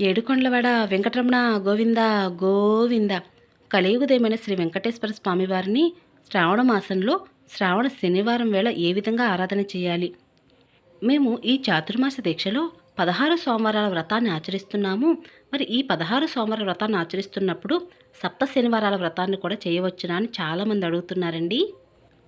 ఏడుకొండలవాడ వెంకటరమణ గోవింద గోవింద. కలియుగదేమైన శ్రీ వెంకటేశ్వర స్వామివారిని శ్రావణ మాసంలో శ్రావణ శనివారం వేళ ఏ విధంగా ఆరాధన చేయాలి? మేము ఈ చాతుర్మాస దీక్షలో పదహారు సోమవారాల వ్రతాన్ని ఆచరిస్తున్నాము. మరి ఈ పదహారు సోమవార వ్రతాన్ని ఆచరిస్తున్నప్పుడు సప్త శనివారాల వ్రతాన్ని కూడా చేయవచ్చునా అని చాలామంది అడుగుతున్నారండి.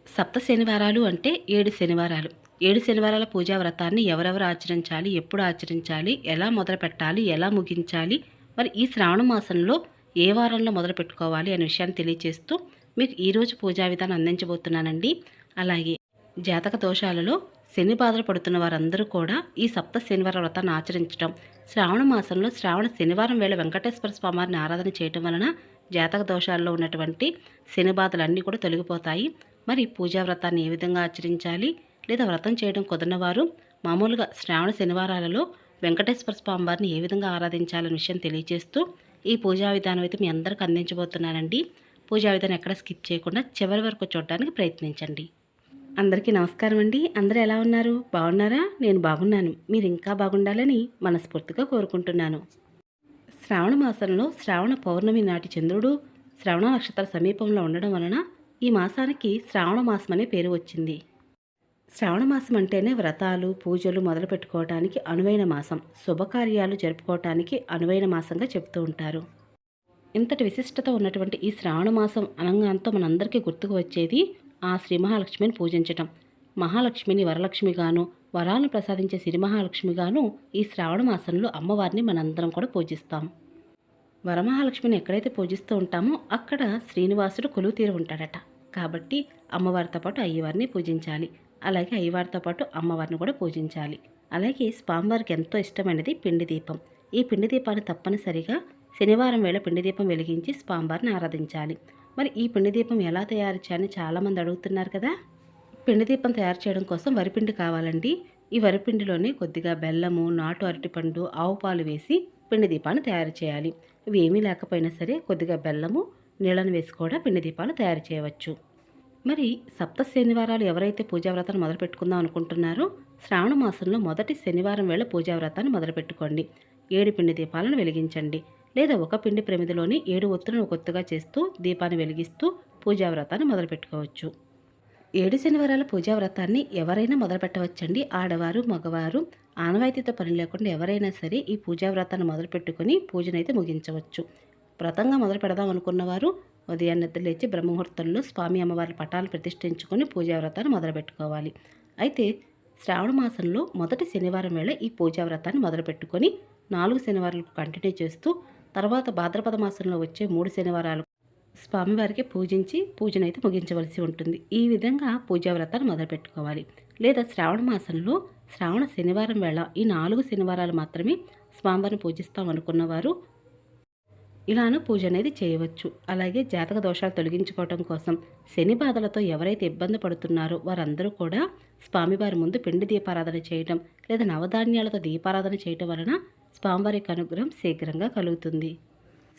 సప్త శనివారాలు అంటే ఏడు శనివారాలు. ఏడు శనివారాల పూజా వ్రతాన్ని ఎవరెవరు ఆచరించాలి ఎప్పుడు ఆచరించాలి ఎలా మొదలు పెట్టాలి ఎలా ముగించాలి మరి ఈ శ్రావణ మాసంలో ఏ వారంలో మొదలు పెట్టుకోవాలి అనే విషయాన్ని తెలియజేస్తూ మీకు ఈరోజు పూజా విధానం అందించబోతున్నానండి. అలాగే జాతక దోషాలలో శని బాధలు పడుతున్న వారందరూ కూడా ఈ సప్త శనివార వ్రతాన్ని ఆచరించడం శ్రావణ మాసంలో శ్రావణ శనివారం వేళ వెంకటేశ్వర స్వామివారిని ఆరాధన చేయటం వలన జాతక దోషాల్లో ఉన్నటువంటి శని బాధలు అన్నీ కూడా తొలగిపోతాయి. మరి పూజా వ్రతాన్ని ఏ విధంగా ఆచరించాలి? లేదా వ్రతం చేయడం కుదరని వారు మామూలుగా శ్రావణ శనివారాలలో వెంకటేశ్వర స్వామివారిని ఏ విధంగా ఆరాధించాలనే విషయం తెలియజేస్తూ ఈ పూజా విధానం అయితే మీ అందరికి అందించబోతున్నానండి. పూజా విధానం ఎక్కడ స్కిప్ చేయకుండా చివరి వరకు చూడడానికి ప్రయత్నించండి. అందరికీ నమస్కారం అండి. అందరూ ఎలా ఉన్నారు? బాగున్నారా? నేను బాగున్నాను. మీరు ఇంకా బాగుండాలని మనస్ఫూర్తిగా కోరుకుంటున్నాను. శ్రావణ మాసంలో శ్రావణ పౌర్ణమి నాటి చంద్రుడు శ్రవణ నక్షత్ర సమీపంలో ఉండడం వలన ఈ మాసానికి శ్రావణ మాసం అనే పేరు వచ్చింది. శ్రావణ మాసం అంటేనే వ్రతాలు పూజలు మొదలు పెట్టుకోవటానికి అనువైన మాసం. శుభకార్యాలు జరుపుకోవటానికి అనువైన మాసంగా చెప్తూ ఉంటారు. ఇంతటి విశిష్టత ఉన్నటువంటి ఈ శ్రావణ మాసం అనంగాంతో మనందరికీ గుర్తుకు వచ్చేది ఆ శ్రీ మహాలక్ష్మిని పూజించటం. మహాలక్ష్మిని వరలక్ష్మిగాను వరాలను ప్రసాదించే సిరి మహాలక్ష్మిగాను ఈ శ్రావణ మాసంలో అమ్మవారిని మనందరం కూడా పూజిస్తాం. వరమహాలక్ష్మిని ఎక్కడైతే పూజిస్తూ ఉంటామో అక్కడ శ్రీనివాసుడు కొలువు తీరు ఉంటాడట. కాబట్టి అమ్మవారితో పాటు అయ్యవారిని పూజించాలి. అలాగే అయ్యవారితో పాటు అమ్మవారిని కూడా పూజించాలి. అలాగే స్వామివారికి ఎంతో ఇష్టమైనది పిండి దీపం. ఈ పిండి దీపాన్ని తప్పనిసరిగా శనివారం వేళ పిండి దీపం వెలిగించి స్వామివారిని ఆరాధించాలి. మరి ఈ పిండి దీపం ఎలా తయారు చేయాలని చాలామంది అడుగుతున్నారు కదా? పిండి దీపం తయారు చేయడం కోసం వరిపిండి కావాలండి. ఈ వరిపిండిలోనే కొద్దిగా బెల్లము నాటు అరటిపండు ఆవు పాలు వేసి పిండి దీపాన్ని తయారు చేయాలి. ఇవి ఏమీ లేకపోయినా సరే కొద్దిగా బెల్లము నీళ్ళను వేసి కూడా పిండి దీపాలు తయారు చేయవచ్చు. మరి సప్త శనివారాలు ఎవరైతే పూజా వ్రతాన్ని అనుకుంటున్నారో శ్రావణ మాసంలో మొదటి శనివారం వేళ పూజా వ్రతాన్ని ఏడు పిండి దీపాలను వెలిగించండి. లేదా ఒక పిండి ప్రమిదిలోని ఏడు ఒత్తులను ఒత్తుగా చేస్తూ దీపాన్ని వెలిగిస్తూ పూజా వ్రతాన్ని మొదలు పెట్టుకోవచ్చు. ఏడు శనివారాల పూజా వ్రతాన్ని ఎవరైనా మొదలుపెట్టవచ్చండి ఆడవారు మగవారు ఆనవాయితీతో పని లేకుండా ఎవరైనా సరే ఈ పూజా వ్రతాన్ని పూజనైతే ముగించవచ్చు. వ్రతంగా మొదలు పెడదాం అనుకున్నవారు ఉదయాన్నే లేచి బ్రహ్మముహూర్తంలో స్వామి అమ్మవారి పటాలు ప్రతిష్ఠించుకొని పూజా వ్రతాన్ని మొదలుపెట్టుకోవాలి. అయితే శ్రావణ మాసంలో మొదటి శనివారం వేళ ఈ పూజా వ్రతాన్ని మొదలుపెట్టుకొని నాలుగు శనివారాలకు కంటిన్యూ చేస్తూ తర్వాత భాద్రపద మాసంలో వచ్చే మూడు శనివారాలు స్వామివారికి పూజించి పూజనైతే ముగించవలసి ఉంటుంది. ఈ విధంగా పూజా వ్రతాన్ని మొదలుపెట్టుకోవాలి. లేదా శ్రావణ మాసంలో శ్రావణ శనివారం వేళ ఈ నాలుగు శనివారాలు మాత్రమే స్వామివారిని పూజిస్తాం అనుకున్నవారు ఇలాను పూజ అనేది చేయవచ్చు. అలాగే జాతక దోషాలు తొలగించుకోవటం కోసం శని బాధలతో ఎవరైతే ఇబ్బంది పడుతున్నారో వారందరూ కూడా స్వామివారి ముందు పిండి దీపారాధన చేయటం లేదా నవధాన్యాలతో దీపారాధన చేయటం వలన స్వామివారి యొక్క అనుగ్రహం శీఘ్రంగా కలుగుతుంది.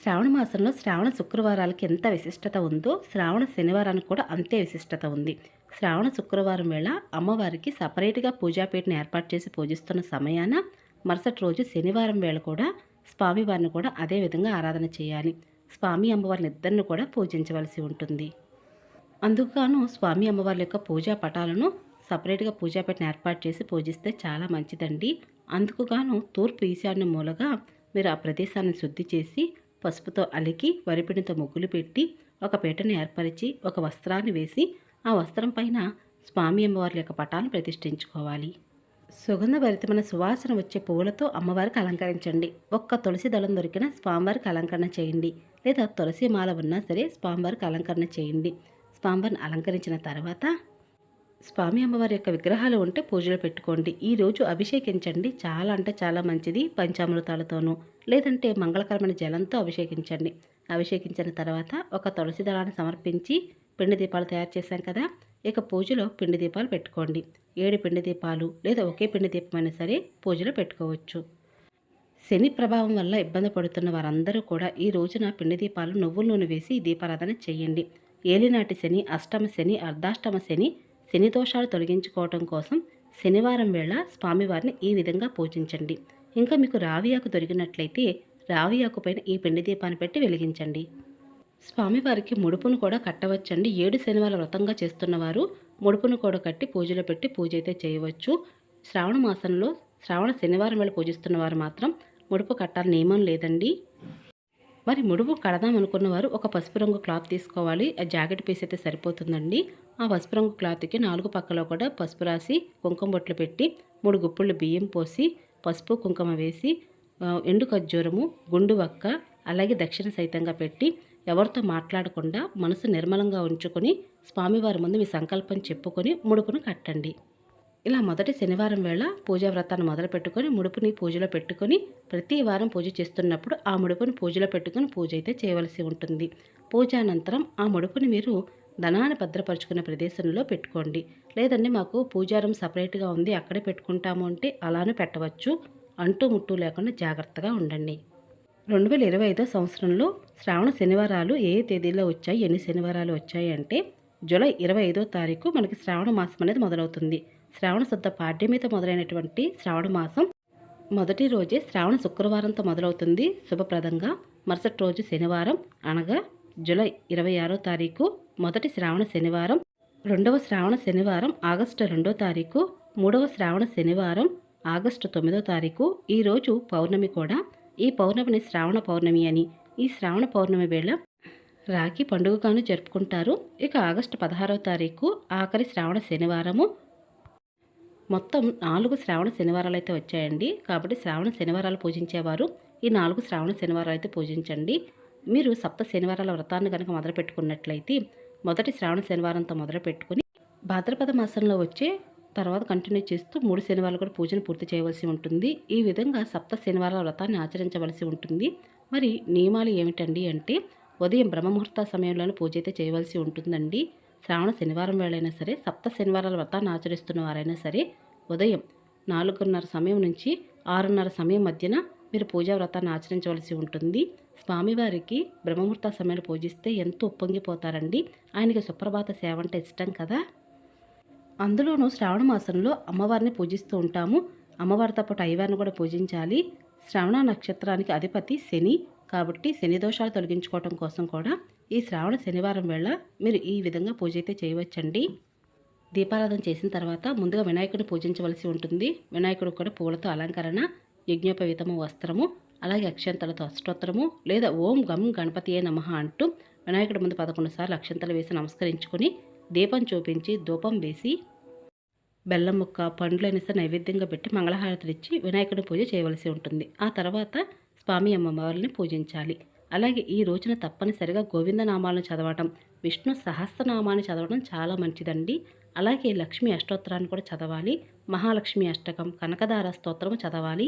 శ్రావణ మాసంలో శ్రావణ శుక్రవారాలకి ఎంత విశిష్టత ఉందో శ్రావణ శనివారానికి కూడా అంతే విశిష్టత ఉంది. శ్రావణ శుక్రవారం వేళ అమ్మవారికి సపరేట్గా పూజాపీఠను ఏర్పాటు చేసి పూజిస్తున్న సమయాన మరుసటి రోజు శనివారం వేళ కూడా స్వామివారిని కూడా అదే విధంగా ఆరాధన చేయాలి. స్వామి అమ్మవారిని ఇద్దరిని కూడా పూజించవలసి ఉంటుంది. అందుకుగాను స్వామి అమ్మవారి యొక్క పూజా పటాలను సపరేట్గా పూజాపీఠను ఏర్పాటు చేసి పూజిస్తే చాలా మంచిదండి. అందుకుగాను తూర్పు ఈశాన్య మూలగా మీరు ఆ ప్రదేశాన్ని శుద్ధి చేసి పసుపుతో అలికి వరిపిండితో ముగ్గులు పెట్టి ఒక పీటను ఏర్పరిచి ఒక వస్త్రాన్ని వేసి ఆ వస్త్రం పైన స్వామి అమ్మవారి యొక్క పటాలను ప్రతిష్ఠించుకోవాలి. సుగంధభరితమైన సువాసన వచ్చే పువ్వులతో అమ్మవారికి అలంకరించండి. ఒక్క తులసి దళం దొరికిన స్వామివారికి అలంకరణ చేయండి. లేదా తులసి మాల ఉన్నా సరే స్వామివారికి అలంకరణ చేయండి. స్వామివారిని అలంకరించిన తర్వాత స్వామి అమ్మవారి యొక్క విగ్రహాలు ఉంటే పూజలు పెట్టుకోండి. ఈరోజు అభిషేకించండి. చాలా అంటే చాలా మంచిది. పంచామృతాలతోనూ లేదంటే మంగళకరమైన జలంతో అభిషేకించండి. అభిషేకించిన తర్వాత ఒక తులసి దళాన్ని సమర్పించి పిండి దీపాలు తయారు చేశాం కదా ఇక పూజలో పిండి దీపాలు పెట్టుకోండి. ఏడు పిండి దీపాలు లేదా ఒకే పిండి దీపమైనా సరే పూజలో పెట్టుకోవచ్చు. శని ప్రభావం వల్ల ఇబ్బంది పడుతున్న వారందరూ కూడా ఈ రోజున పిండి దీపాలు నువ్వుల నూనె వేసి దీపారాధన చేయండి. ఏలినాటి శని అష్టమ శని అర్ధాష్టమ శని శని దోషాలు తొలగించుకోవటం కోసం శనివారం వేళ స్వామివారిని ఈ విధంగా పూజించండి. ఇంకా మీకు రావి ఆకు దొరికినట్లయితే రావి ఆకు పైన ఈ పిండి దీపాన్ని పెట్టి వెలిగించండి. స్వామివారికి ముడుపును కూడా కట్టవచ్చండి. ఏడు శనివారం వ్రతంగా చేస్తున్నవారు ముడుపును కూడా కట్టి పూజలో పెట్టి పూజ అయితే చేయవచ్చు. శ్రావణ మాసంలో శ్రావణ శనివారం వేళ పూజిస్తున్న వారు మాత్రం ముడుపు కట్టాలని నియమం లేదండి. మరి ముడుపు కడదాం అనుకున్న వారు ఒక పసుపు రంగు క్లాత్ తీసుకోవాలి. ఆ జాకెట్ పీస్ అయితే సరిపోతుందండి. ఆ పసుపు రంగు క్లాత్కి నాలుగు పక్కలో కూడా పసుపు రాసి కుంకుమ బొట్లు పెట్టి మూడు గుప్పుళ్ళు బియ్యం పోసి పసుపు కుంకుమ వేసి ఎండు ఖర్జూరము గుండు వక్క అలాగే దక్షిణ సైతంగా పెట్టి ఎవరితో మాట్లాడకుండా మనసు నిర్మలంగా ఉంచుకొని స్వామివారి ముందు మీ సంకల్పం చెప్పుకొని ముడుపును కట్టండి. ఇలా మొదటి శనివారం వేళ పూజా వ్రతాన్ని మొదలు పెట్టుకొని ముడుపుని పూజలో పెట్టుకొని ప్రతి వారం పూజ చేస్తున్నప్పుడు ఆ ముడుపుని పూజలో పెట్టుకుని పూజ అయితే చేయవలసి ఉంటుంది. పూజ అనంతరం ఆ ముడుపుని మీరు ధనాన్ని భద్రపరుచుకునే ప్రదేశంలో పెట్టుకోండి. లేదండి మాకు పూజారం సపరేట్గా ఉంది అక్కడే పెట్టుకుంటాము అంటే అలానే పెట్టవచ్చు. అంటూ ముట్టు లేకుండా జాగ్రత్తగా ఉండండి. రెండు వేల ఇరవై ఐదో సంవత్సరంలో శ్రావణ శనివారాలు ఏ తేదీలో వచ్చాయి ఎన్ని శనివారాలు వచ్చాయి అంటే జూలై ఇరవై ఐదో తారీఖు మనకి శ్రావణ మాసం అనేది మొదలవుతుంది. శ్రావణ శుద్ధ పాడ్యమితో మొదలైనటువంటి శ్రావణ మాసం మొదటి రోజే శ్రావణ శుక్రవారంతో మొదలవుతుంది. శుభప్రదంగా మరుసటి రోజు శనివారం అనగా జూలై ఇరవై ఆరో తారీఖు మొదటి శ్రావణ శనివారం రెండవ శ్రావణ శనివారం ఆగస్టు రెండో తారీఖు మూడవ శ్రావణ శనివారం ఆగస్టు తొమ్మిదో తారీఖు. ఈరోజు పౌర్ణమి కూడా ఈ పౌర్ణమిని శ్రావణ పౌర్ణమి అని. ఈ శ్రావణ పౌర్ణమి వేళ రాఖీ పండుగగాను జరుపుకుంటారు. ఇక ఆగస్టు పదహారవ తారీఖు ఆఖరి శ్రావణ శనివారము. మొత్తం నాలుగు శ్రావణ శనివారాలు అయితే వచ్చాయండి. కాబట్టి శ్రావణ శనివారాలు పూజించేవారు. ఈ నాలుగు శ్రావణ శనివారాలు అయితే పూజించండి. మీరు సప్త శనివారాల వ్రతాన్ని కనుక మొదలు పెట్టుకున్నట్లయితే మొదటి శ్రావణ శనివారంతో మొదలు పెట్టుకుని భాద్రపద మాసంలో వచ్చే తర్వాత కంటిన్యూ చేస్తూ మూడు శనివారాలు కూడా పూజను పూర్తి చేయవలసి ఉంటుంది. ఈ విధంగా సప్త శనివారాల వ్రతాన్ని ఆచరించవలసి ఉంటుంది. మరి నియమాలు ఏమిటండి అంటే ఉదయం బ్రహ్మముహూర్త సమయంలోనే పూజ అయితే చేయవలసి ఉంటుందండి. శ్రావణ శనివారం వేళైనా సరే సప్త శనివారాల వ్రతాన్ని ఆచరిస్తున్న వారైనా సరే ఉదయం నాలుగున్నర సమయం నుంచి ఆరున్నర సమయం మధ్యన మీరు పూజా వ్రతాన్ని ఆచరించవలసి ఉంటుంది. స్వామివారికి బ్రహ్మముహూర్త సమయంలో పూజిస్తే ఎంతో ఉప్పొంగిపోతారండి. ఆయనకి సుప్రభాత సేవ అంటే ఇష్టం కదా? అందులోనూ శ్రావణ మాసంలో అమ్మవారిని పూజిస్తూ ఉంటాము. అమ్మవారితో పాటు అయ్యవారిని కూడా పూజించాలి. శ్రవణ నక్షత్రానికి అధిపతి శని. కాబట్టి శని దోషాలు తొలగించుకోవటం కోసం కూడా ఈ శ్రావణ శనివారం వేళ మీరు ఈ విధంగా పూజ అయితే చేయవచ్చండి. దీపారాధన చేసిన తర్వాత ముందుగా వినాయకుడిని పూజించవలసి ఉంటుంది. వినాయకుడు కూడా పూలతో అలంకరణ యజ్ఞోపవీతము వస్త్రము అలాగే అక్షంతలతో అష్టోత్తరము లేదా ఓం గం గణపతియే నమః అంటూ వినాయకుడి ముందు పదకొండు సార్లు అక్షంతలు వేసి నమస్కరించుకొని దీపం చూపించి ధూపం వేసి బెల్లం ముక్క పండ్లు అనేసి నైవేద్యంగా పెట్టి మంగళహారతులు ఇచ్చి పూజ చేయవలసి ఉంటుంది. ఆ తర్వాత స్వామి అమ్మవారిని పూజించాలి. అలాగే ఈ రోజున తప్పనిసరిగా గోవిందనామాలను చదవటం విష్ణు సహస్రనామాన్ని చదవడం చాలా మంచిదండి. అలాగే లక్ష్మీ అష్టోత్తరాన్ని కూడా చదవాలి. మహాలక్ష్మి అష్టకం కనకదార స్తోత్రము చదవాలి.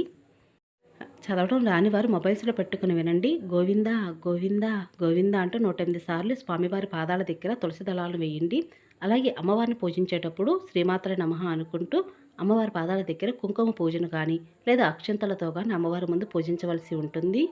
చదవడం రాని వారు మొబైల్స్లో పెట్టుకుని వినండి. గోవింద గోవింద గోవింద అంటూ నూట ఎనిమిది సార్లు స్వామివారి పాదాల దగ్గర తులసి దళాలు వేయండి. అలాగే అమ్మవారిని పూజించేటప్పుడు శ్రీమాత్ర నమః అనుకుంటూ అమ్మవారి పాదాల దగ్గర కుంకుమ పూజను కానీ లేదా అక్షంతలతో కానీ అమ్మవారి ముందు పూజించవలసి ఉంటుంది.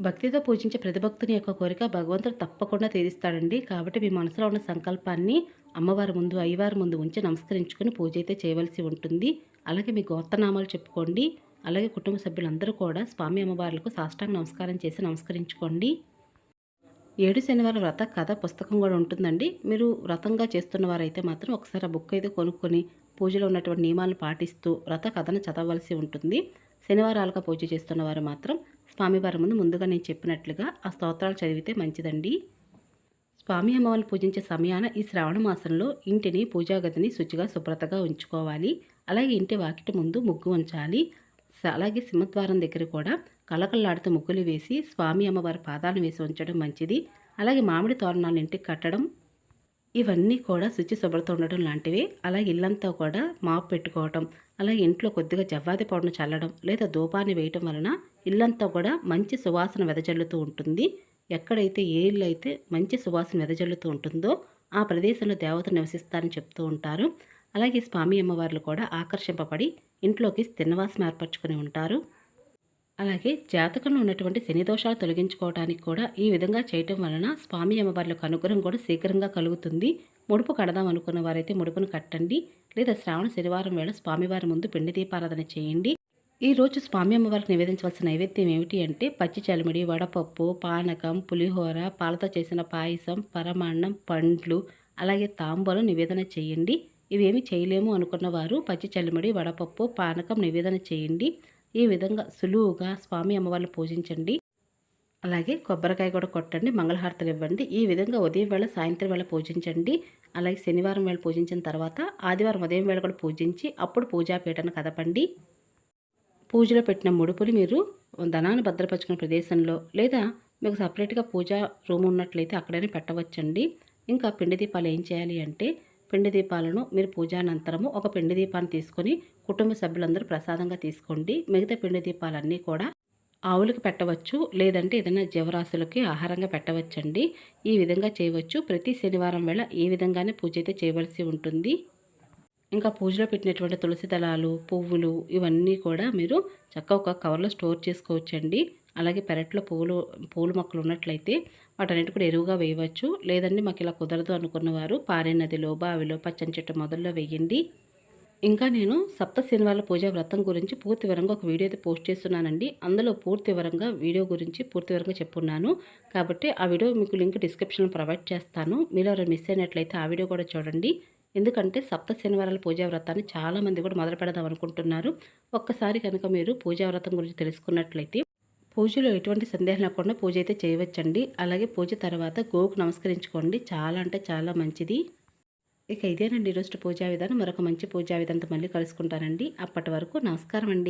భక్తితో పూజించే ప్రతి భక్తుని యొక్క కోరిక భగవంతుడు తప్పకుండా తీరుస్తాడండి. కాబట్టి మీ మనసులో ఉన్న సంకల్పాన్ని అమ్మవారి ముందు అయ్యవారి ముందు ఉంచి నమస్కరించుకొని పూజ అయితే చేయవలసి ఉంటుంది. అలాగే మీ గోత్రనామాలు చెప్పుకోండి. అలాగే కుటుంబ సభ్యులందరూ కూడా స్వామి అమ్మవార్లకు సాష్టాంగ నమస్కారం చేసి నమస్కరించుకోండి. ఏడు శనివారం వ్రత కథ పుస్తకం కూడా ఉంటుందండి. మీరు వ్రతంగా చేస్తున్న వారైతే మాత్రం ఒకసారి ఆ బుక్ అయితే కొనుక్కొని పూజలో ఉన్నటువంటి నియమాలను పాటిస్తూ వ్రత కథను చదవలసి ఉంటుంది. శనివారాలుగా పూజ చేస్తున్న వారు మాత్రం స్వామివారి ముందు ముందుగా నేను చెప్పినట్లుగా ఆ స్తోత్రాలు చదివితే మంచిదండి. స్వామి అమ్మవారిని పూజించే సమయాన ఈ శ్రావణ మాసంలో ఇంటిని పూజాగదిని శుచిగా శుభ్రతగా ఉంచుకోవాలి. అలాగే ఇంటి వాకిటి ముందు ముగ్గు ఉంచాలి అలాగే సింహద్వారం దగ్గర కూడా కలకల్లాడుతూ ముగ్గులు వేసి స్వామి అమ్మవారి పాదాలను వేసి ఉంచడం మంచిది. అలాగే మామిడి తోరణాలు ఇంటికి కట్టడం ఇవన్నీ కూడా శుచి శుభ్రత ఉండడం లాంటివి. అలాగే ఇల్లంతా కూడా మాపు పెట్టుకోవటం అలాగే ఇంట్లో కొద్దిగా జవ్వాది పౌడర్ను చల్లడం లేదా ధూపాన్ని వేయటం వలన ఇల్లంతా కూడా మంచి సువాసన వెదజల్లుతూ ఉంటుంది. ఎక్కడైతే ఏ ఇల్లు అయితే మంచి సువాసన వెదజల్లుతూ ఉంటుందో ఆ ప్రదేశంలో దేవత నివసిస్తారని చెప్తూ ఉంటారు. అలాగే స్వామి అమ్మవార్లు కూడా ఆకర్షింపబడి ఇంట్లోకి స్థిరనివాసం ఏర్పరచుకుని ఉంటారు. అలాగే జాతకంలో ఉన్నటువంటి శని దోషాలు తొలగించుకోవడానికి కూడా ఈ విధంగా చేయటం వలన స్వామి అమ్మవార్లకు అనుగ్రహం కూడా శీఘ్రంగా కలుగుతుంది. ముడుపు కడదాం అనుకున్న వారైతే ముడుపును కట్టండి. లేదా శ్రావణ శనివారం వేళ స్వామివారి ముందు పిండి దీపారాధన చేయండి. ఈరోజు స్వామి అమ్మవారికి నివేదించవలసిన నైవేద్యం ఏమిటి అంటే పచ్చి చలిమిడి వడపప్పు పానకం పులిహోర పాలతో చేసిన పాయసం పరమాన్నం పండ్లు అలాగే తాంబూలం నివేదన చేయండి. ఇవేమి చేయలేము అనుకున్న వారు పచ్చి చల్లుమడి వడపప్పు పానకం నివేదన చేయండి. ఈ విధంగా సులువుగా స్వామి అమ్మవారిని పూజించండి. అలాగే కొబ్బరికాయ కూడా కొట్టండి మంగళహారతలు ఇవ్వండి. ఈ విధంగా ఉదయం వేళ సాయంత్రం వేళ పూజించండి. అలాగే శనివారం వేళ పూజించిన తర్వాత ఆదివారం ఉదయం వేళ కూడా పూజించి అప్పుడు పూజాపీఠను కదపండి. పూజలో పెట్టిన ముడుపులు మీరు ధనాన్ని భద్రపరుచుకునే ప్రదేశంలో లేదా మీకు సపరేట్గా పూజా రూమ్ ఉన్నట్లయితే అక్కడనే పెట్టవచ్చండి. ఇంకా పిండి దీపాలు ఏం చేయాలి అంటే పిండి దీపాలను మీరు పూజానంతరము ఒక పిండి దీపాన్ని తీసుకొని కుటుంబ సభ్యులందరూ ప్రసాదంగా తీసుకోండి. మిగతా పిండి దీపాలన్నీ కూడా ఆవులకు పెట్టవచ్చు లేదంటే ఏదైనా జీవరాశులకి ఆహారంగా పెట్టవచ్చండి. ఈ విధంగా చేయవచ్చు. ప్రతి శనివారం వేళ ఈ విధంగానే పూజ అయితే చేయవలసి ఉంటుంది. ఇంకా పూజలో పెట్టినటువంటి తులసి దళాలు పువ్వులు ఇవన్నీ కూడా మీరు చక్కగా ఒక కవర్లో స్టోర్ చేసుకోవచ్చండి. అలాగే పెరట్లో పూలు పూల మొక్కలు ఉన్నట్లయితే వాటన్నిటి కూడా ఎరువుగా వేయవచ్చు. లేదండి మాకు ఇలా కుదరదు అనుకున్నవారు పారే నదిలో బావిలో పచ్చని చెట్టు మొదల్లో వేయండి. ఇంకా నేను సప్త శనివారాల పూజా వ్రతం గురించి పూర్తి వివరంగా ఒక వీడియో అయితే పోస్ట్ చేస్తున్నానండి. అందులో పూర్తి వివరంగా వీడియో గురించి పూర్తి వివరంగా చెప్పున్నాను. కాబట్టి ఆ వీడియో మీకు లింక్ డిస్క్రిప్షన్లో ప్రొవైడ్ చేస్తాను. మీరు ఎవరైనా మిస్ అయినట్లయితే ఆ వీడియో కూడా చూడండి. ఎందుకంటే సప్త శనివారాల పూజా వ్రతాన్ని చాలామంది కూడా మొదలు పెడదాం అనుకుంటున్నారు. ఒక్కసారి కనుక మీరు పూజా వ్రతం గురించి తెలుసుకున్నట్లయితే పూజలో ఎటువంటి సందేహం లేకుండా పూజ అయితే చేయవచ్చండి. అలాగే పూజ తర్వాత గోవుకు నమస్కరించుకోండి. చాలా అంటే చాలా మంచిది. ఇక ఇదేనండి ఈరోజు పూజా విధానం. మరొక మంచి పూజా విధానంతో మళ్ళీ కలుసుకుంటానండి. అప్పటి వరకు నమస్కారం అండి